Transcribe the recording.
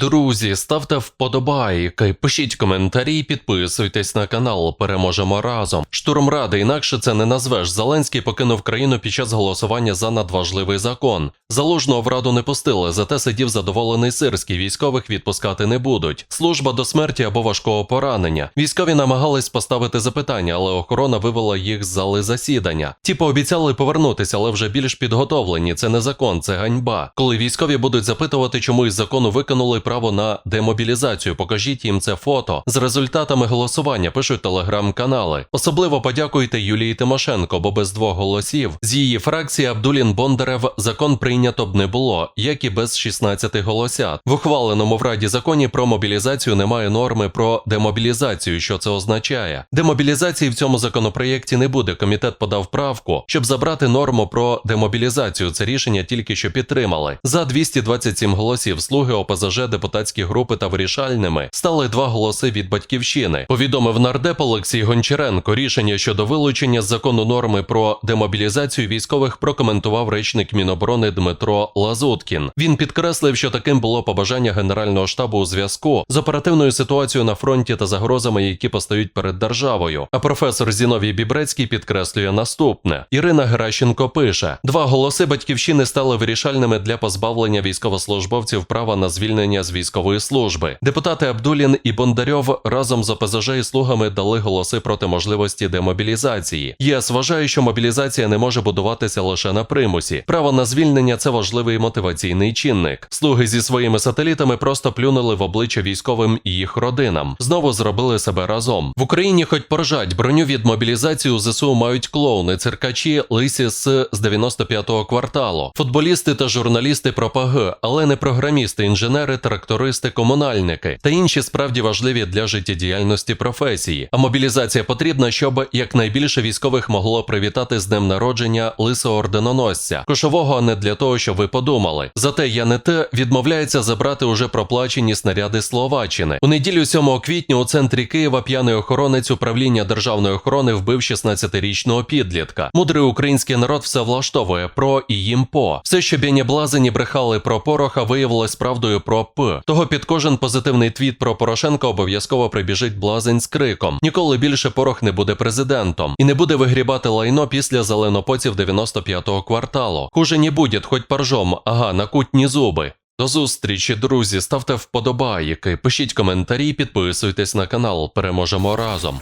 Друзі, ставте вподобайки, пишіть коментарі, підписуйтесь на канал. Переможемо разом. Штурм Ради, інакше це не назвеш. Зеленський покинув країну під час голосування за надважливий закон. Залужного в раду не пустили, зате сидів задоволений сирський. Військових відпускати не будуть. Служба до смерті або важкого поранення. Військові намагались поставити запитання, але охорона вивела їх з зали засідання. Ті пообіцяли повернутися, але вже більш підготовлені. Це не закон, це ганьба. Коли військові будуть запитувати, чому із закону викинули право на демобілізацію, покажіть їм це фото з результатами голосування. Пишуть телеграм-канали. Особливо подякуйте Юлії Тимошенко, бо без двох голосів з її фракції Абдулін Бондарев закон прийнято б не було, як і без 16 голосят. В ухваленому в Раді законі про мобілізацію немає норми про демобілізацію. Що це означає? Демобілізації в цьому законопроєкті не буде. Комітет подав правку, щоб забрати норму про демобілізацію. Це рішення тільки що підтримали. За 227 голосів слуги ОПЗЖ, депутатські групи та вирішальними стали два голоси від батьківщини. Повідомив нардеп Олексій Гончаренко. Рішення щодо вилучення з закону норми про демобілізацію військових прокоментував речник Міноборони Дмитро Лазуткін. Він підкреслив, що таким було побажання Генерального штабу у зв'язку з оперативною ситуацією на фронті та загрозами, які постають перед державою. А професор Зіновій Бібрецький підкреслює наступне: Ірина Геращенко пише: два голоси батьківщини стали вирішальними для позбавлення військовослужбовців права на звільнення з військової служби. Депутати Абдулін і Бондарьов разом з ОПЗЖ і слугами дали голоси проти можливості демобілізації. ЄС вважає, що мобілізація не може будуватися лише на примусі. Право на звільнення це важливий мотиваційний чинник. Слуги зі своїми сателітами просто плюнули в обличчя військовим і їх родинам. Знову зробили себе разом. В Україні, хоч поржать, броню від мобілізації у ЗСУ мають клоуни, циркачі, лисі з з 95-го кварталу, футболісти та журналісти про ПГ, але не програмісти, інженери, трактористи, комунальники та інші справді важливі для життєдіяльності професії. А мобілізація потрібна, щоб якнайбільше військових могло привітати з днем народження лисого орденоносця, кошового, не для того, щоб ви подумали. Зате ЯНТ відмовляється забрати уже проплачені снаряди Словаччини. У неділю 7 квітня у центрі Києва п'яний охоронець управління державної охорони вбив 16-річного підлітка. Мудрий український народ все влаштовує про і їм по. Все, що б'яні блазені брехали про пороха, виявилось правдою про Того під кожен позитивний твіт про Порошенка обов'язково прибіжить блазень з криком: ніколи більше порох не буде президентом і не буде вигрібати лайно після зеленопоців 95-го кварталу. Хуже не буде, хоть поржом, ага, на кутні зуби. До зустрічі, друзі. Ставте вподобайки, пишіть коментарі, підписуйтесь на канал. Переможемо разом.